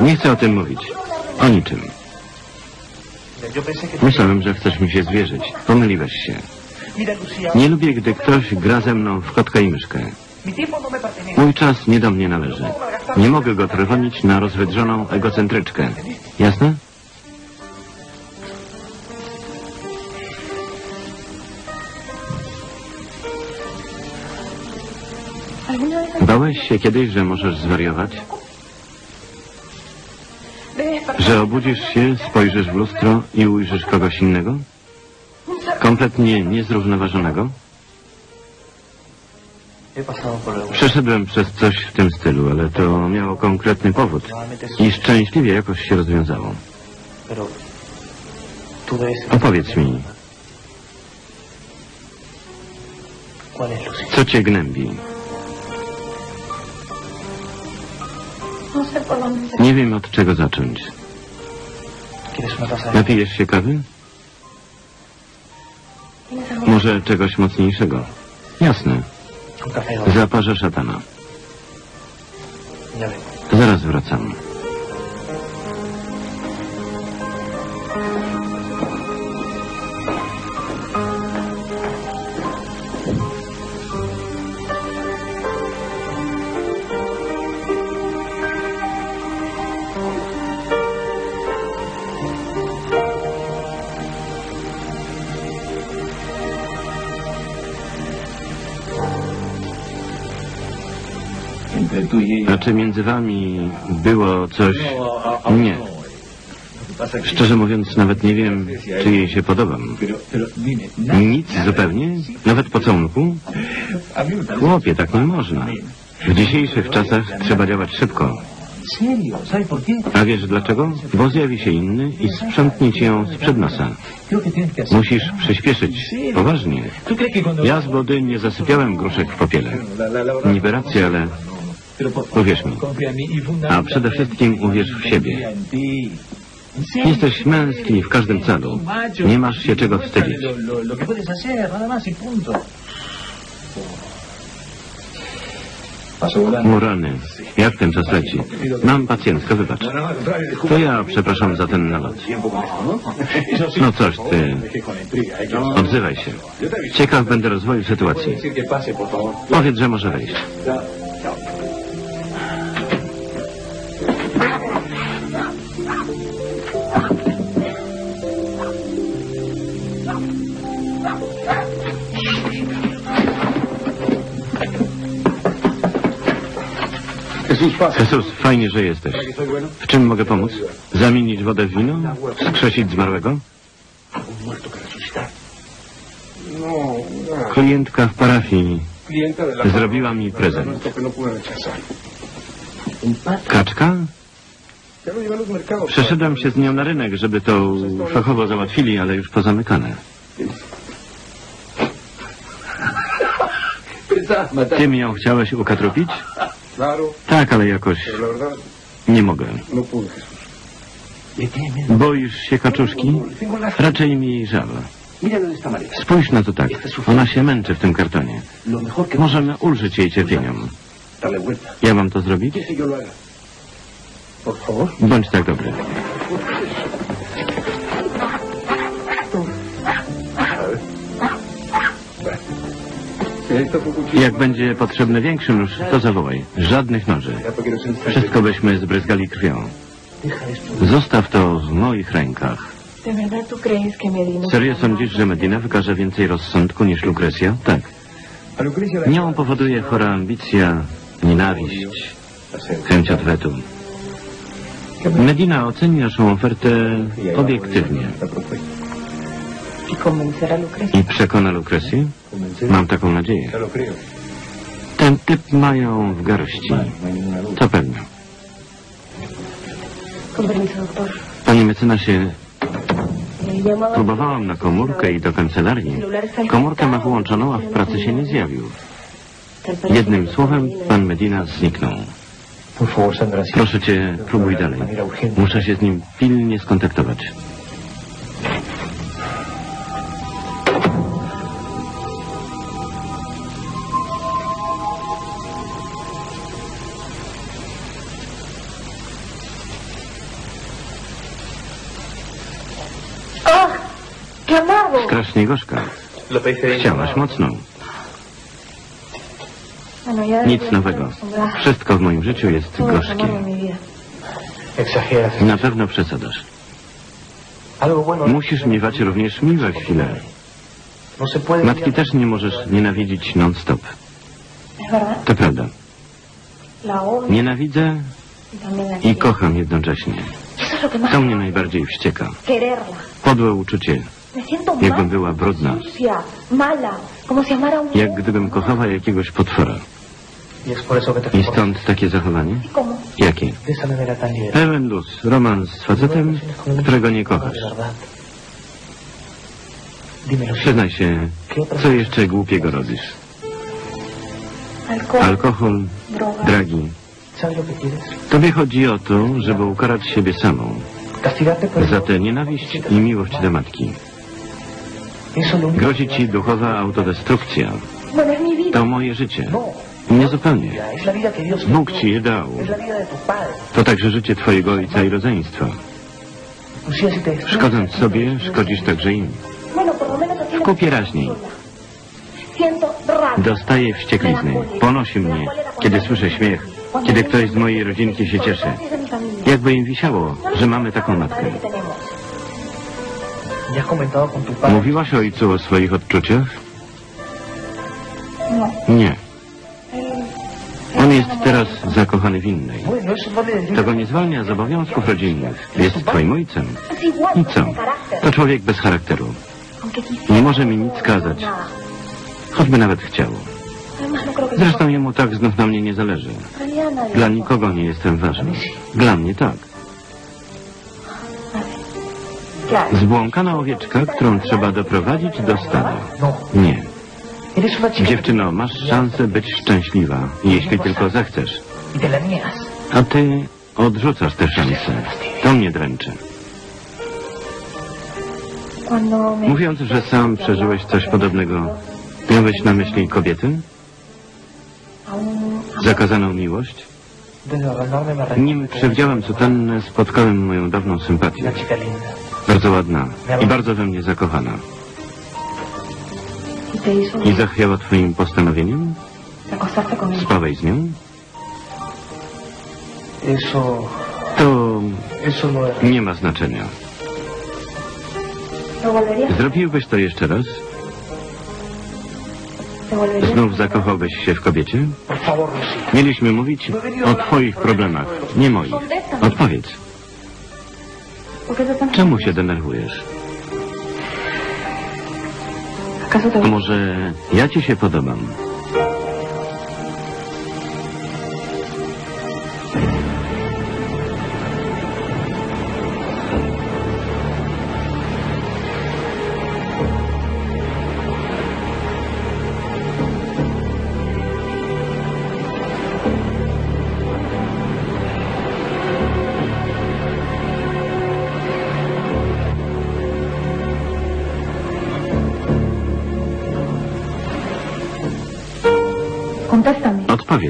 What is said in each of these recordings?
Nie chcę o tym mówić. O niczym. Myślałem, że chcesz mi się zwierzyć. Pomyliłeś się. Nie lubię, gdy ktoś gra ze mną w kotka i myszkę. Mój czas nie do mnie należy. Nie mogę go trwonić na rozwydrzoną egocentryczkę. Jasne? Bałeś się kiedyś, że możesz zwariować? Że obudzisz się, spojrzysz w lustro i ujrzysz kogoś innego? Kompletnie niezrównoważonego? Przeszedłem przez coś w tym stylu, ale to miało konkretny powód i szczęśliwie jakoś się rozwiązało. Opowiedz mi, co cię gnębi? Nie wiem od czego zacząć. Napijesz się kawy? Może czegoś mocniejszego? Jasne. Zaparzę szatana. Zaraz wracam. A czy między wami było coś... Nie. Szczerze mówiąc, nawet nie wiem, czy jej się podobam. Nic zupełnie? Nawet pocałunku? Chłopie, tak nie można. W dzisiejszych czasach trzeba działać szybko. A wiesz dlaczego? Bo zjawi się inny i sprzątnie ci ją sprzed nosa. Musisz przyspieszyć. Poważnie. Ja z wody nie zasypiałem gruszek w popiele. Niby rację, ale uwierz mi. A przede wszystkim uwierz w siebie. Jesteś męski w każdym celu. Nie masz się czego wstydzić. Murany, jak ten czas leci? Mam pacjentkę, wybacz. To ja przepraszam za ten nalot. No coś, ty. Odzywaj się. Ciekaw będę rozwoju sytuacji. Powiedz, że może wejść. Jesus, fajnie, że jesteś. W czym mogę pomóc? Zamienić wodę w wino? Skrzesić zmarłego? Klientka w parafii zrobiła mi prezent. Kaczka? Przeszedłem się z nią na rynek, żeby to fachowo załatwili, ale już pozamykane. Ty mi ją chciałeś ukatrupić? Tak, ale jakoś nie mogę. Boisz się kaczuszki? Raczej mi jej żal. Spójrz na to tak. Ona się męczy w tym kartonie. Możemy ulżyć jej cierpieniom. Ja mam to zrobić? Bądź tak dobry. Jak będzie potrzebny większy nóż, to zawołaj. Żadnych noży. Wszystko byśmy zbryzgali krwią. Zostaw to w moich rękach. Serio sądzisz, że Medina wykaże więcej rozsądku niż Lukrecja? Tak. Nią powoduje chora ambicja, nienawiść, chęć odwetu. Medina oceni naszą ofertę obiektywnie. I przekona Lukrecję? Mam taką nadzieję. Ten typ mają w garści. To pewne. Panie mecenasie, próbowałam na komórkę i do kancelarii. Komórkę ma wyłączoną, a w pracy się nie zjawił. Jednym słowem, pan Medina zniknął. Proszę cię, próbuj dalej. Muszę się z nim pilnie skontaktować. Strasznie gorzka. Chciałaś mocno. Nic nowego. Wszystko w moim życiu jest gorzkie. Na pewno przesadzasz. Musisz miewać również miłe chwile. Matki też nie możesz nienawidzić non-stop. To prawda. Nienawidzę i kocham jednocześnie. To mnie najbardziej wścieka. Podłe uczucie, Jakbym była brudna. jak gdybym kochała jakiegoś potwora. I stąd takie zachowanie? Jakie? Pełen luz, romans z facetem, którego nie kochasz. Przyznaj się, co jeszcze głupiego robisz? Alkohol, dragi. Tobie chodzi o to, żeby ukarać siebie samą za tę nienawiść i miłość do matki. Grozi ci duchowa autodestrukcja. Mi vida. To moje życie. Nie zupełnie. Bóg ci je dał. To także życie twojego ojca i rodzeństwa. Szkodząc sobie, szkodzisz także im. La Kupię raźniej. Dostaję wścieklizny. Ponosi mnie, kiedy słyszę śmiech, kiedy ktoś z mojej rodzinki się cieszy. Jakby im wisiało, że mamy taką matkę. Mówiłaś ojcu o swoich odczuciach? Nie. On jest teraz zakochany w innej. To go nie zwalnia z obowiązków rodzinnych. Jest twoim ojcem. I co? To człowiek bez charakteru. Nie może mi nic kazać. Choćby nawet chciał. Zresztą jemu tak znów na mnie nie zależy. Dla nikogo nie jestem ważny. Dla mnie tak. Zbłąkana owieczka, którą trzeba doprowadzić do stada. Nie. Dziewczyno, masz szansę być szczęśliwa, jeśli tylko zechcesz. te. A ty odrzucasz tę szansę. To mnie dręczy. Mówiąc, że sam przeżyłeś coś podobnego, miałeś na myśli kobiety? Zakazaną miłość? Nim przywdziałem sutannę, spotkałem moją dawną sympatię. Bardzo ładna i bardzo we mnie zakochana. ¿Y te hizo I zachwiała twoim postanowieniem? él? Spałeś z nią? To no nie ma znaczenia. Zrobiłbyś to jeszcze raz? Znów zakochałbyś się w kobiecie? Lucía. Mieliśmy mówić o twoich problemach, nie moich. Odpowiedz, ¿Por qué te tan... czemu się denerwujesz? Może ja ci się podobam?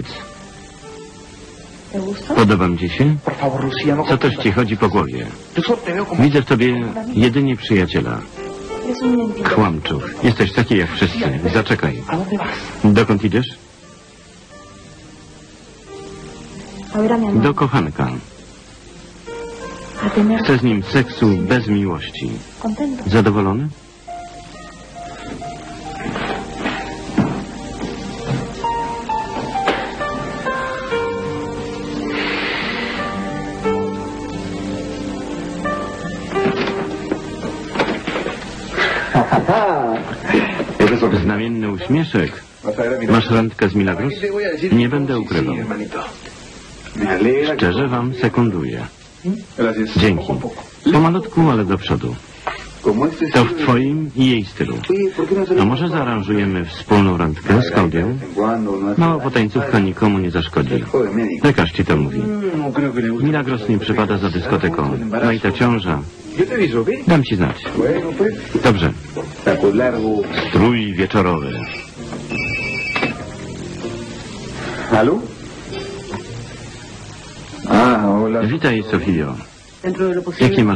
Contéstame. Odpowiedz, ¿Te gusta? podobam ci się? No Co też ci chodzi po głowie? Widzę w tobie jedynie przyjaciela. Kłamczów. Jesteś taki jak wszyscy. Zaczekaj. Dokąd idziesz? Do kochanka. Chcę z nim seksu bez miłości. Zadowolony? Znamienny uśmieszek. Masz randkę z Milagros? Nie będę ukrywał. Szczerze wam sekunduję. Dzięki. Pomalutku, ale do przodu. To w twoim i jej stylu. A może zaaranżujemy wspólną randkę z Klaudią? Mała potańcówka nikomu nie zaszkodzi. Lekarz ci to mówi. Milagros nie przypada za dyskoteką. No i ta ciąża. Dam ci znać. Dobrze. Strój wieczorowy. Ah, hola. Witaj, Sofio. Jakie masz